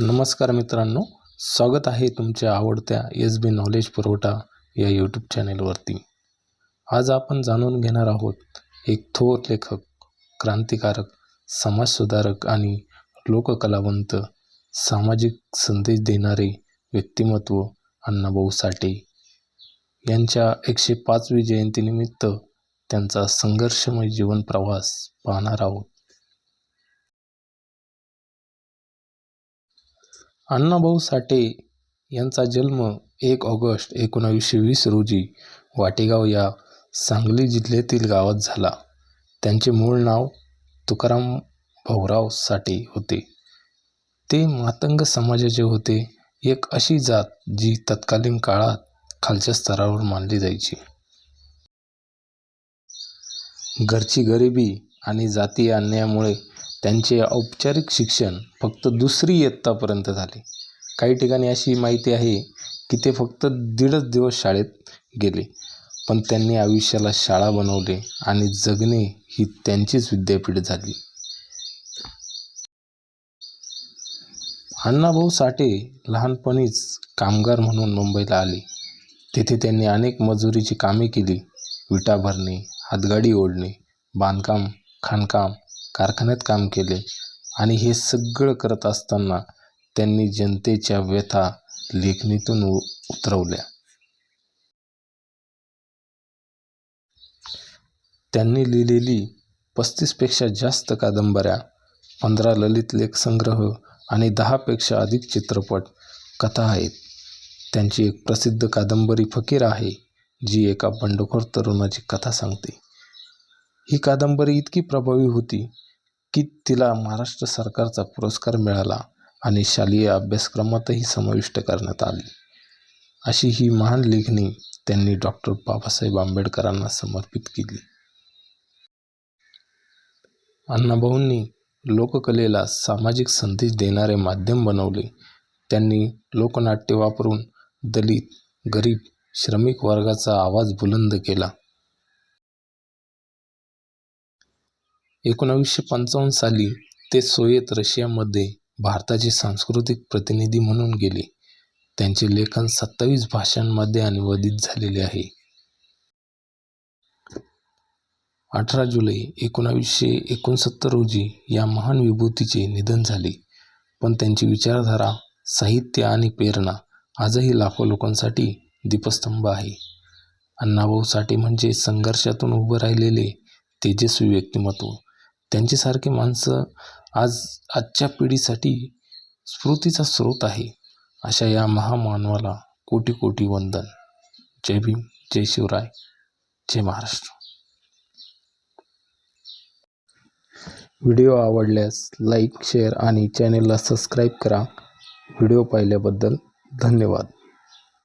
नमस्कार मित्रांनो स्वागत आहे तुमच्या आवडत्या एस बी नॉलेज पुरवठा या यूट्यूब चॅनेलवरती आज आपण जाणून घेणार आहोत एक थोर लेखक क्रांतिकारक समाजसुधारक आणि लोककलावंत सामाजिक संदेश देणारे व्यक्तिमत्व अण्णाभाऊ साठे. यांच्या एकशे पाचवी जयंतीनिमित्त त्यांचा संघर्षमय जीवन प्रवास पाहणार आहोत. अण्णाभाऊ साठे यांचा जन्म एक ऑगस्ट एकोणावीसशे वीस रोजी वाटेगाव या सांगली जिल्ह्यातील गावात झाला. त्यांचे मूळ नाव तुकाराम भाऊराव साठे होते. ते मातंग समाजाचे होते. एक अशी जात जी तत्कालीन काळात खालच्या स्तरावर मानली जायची. घरची गरिबी आणि जातीय अन्यायामुळे त्यांचे औपचारिक शिक्षण फक्त दुसरी इयत्तापर्यंत झाले. काही ठिकाणी अशी माहिती आहे की ते फक्त दीडच दिवस शाळेत गेले पण त्यांनी आयुष्याला शाळा बनवले आणि जगणे ही त्यांचीच विद्यापीठ झाली. अण्णाभाऊ साठे लहानपणीच कामगार म्हणून मुंबईला आले. तेथे त्यांनी अनेक मजुरीची कामे केली विटा भरणे हातगाडी ओढणे बांधकाम खाणकाम कारखान्यात काम केले आणि हे सगळं करत असताना त्यांनी जनतेच्या व्यथा लेखणीतून उतरवल्या. त्यांनी लिहिलेली पस्तीसपेक्षा जास्त कादंबऱ्या पंधरा ललित लेखसंग्रह आणि दहापेक्षा अधिक चित्रपट कथा आहेत. त्यांची एक प्रसिद्ध कादंबरी फकीर आहे जी एका बंडखोर तरुणाची कथा सांगते. ही कादंबरी इतकी प्रभावी होती की तिला महाराष्ट्र सरकारचा पुरस्कार मिळाला आणि शालेय अभ्यासक्रमातही समाविष्ट करण्यात आली. अशी ही महान लेखणी त्यांनी डॉक्टर बाबासाहेब आंबेडकरांना समर्पित केली. अण्णाभाऊंनी लोककलेला सामाजिक संदेश देणारे माध्यम बनवले. त्यांनी लोकनाट्य वापरून दलित गरीब श्रमिक वर्गाचा आवाज बुलंद केला. एकोणावीसशे पंचावन्न साली ते सोयत रशियामध्ये भारताचे सांस्कृतिक प्रतिनिधी म्हणून गेले. त्यांचे लेखन सत्तावीस भाषांमध्ये अनुवादित झालेले आहे. अठरा जुलै एकोणावीसशे एकोणसत्तर रोजी या महान विभूतीचे निधन झाले. पण त्यांची विचारधारा साहित्य आणि प्रेरणा आजही लाखो लोकांसाठी दीपस्तंभ आहे. अण्णाभाऊ साठे म्हणजे संघर्षातून उभं राहिलेले तेजस्वी व्यक्तिमत्व त्यांच्यासारखे माणसं आज आजच्या पिढीसाठी स्फूर्तीचा स्रोत आहे अशा या महामानवाला कोटी कोटी वंदन. जय भीम जय शिवराय जय महाराष्ट्र. व्हिडिओ आवडल्यास लाईक शेअर आणि चॅनेलला सबस्क्राईब करा. व्हिडिओ पाहिल्याबद्दल धन्यवाद.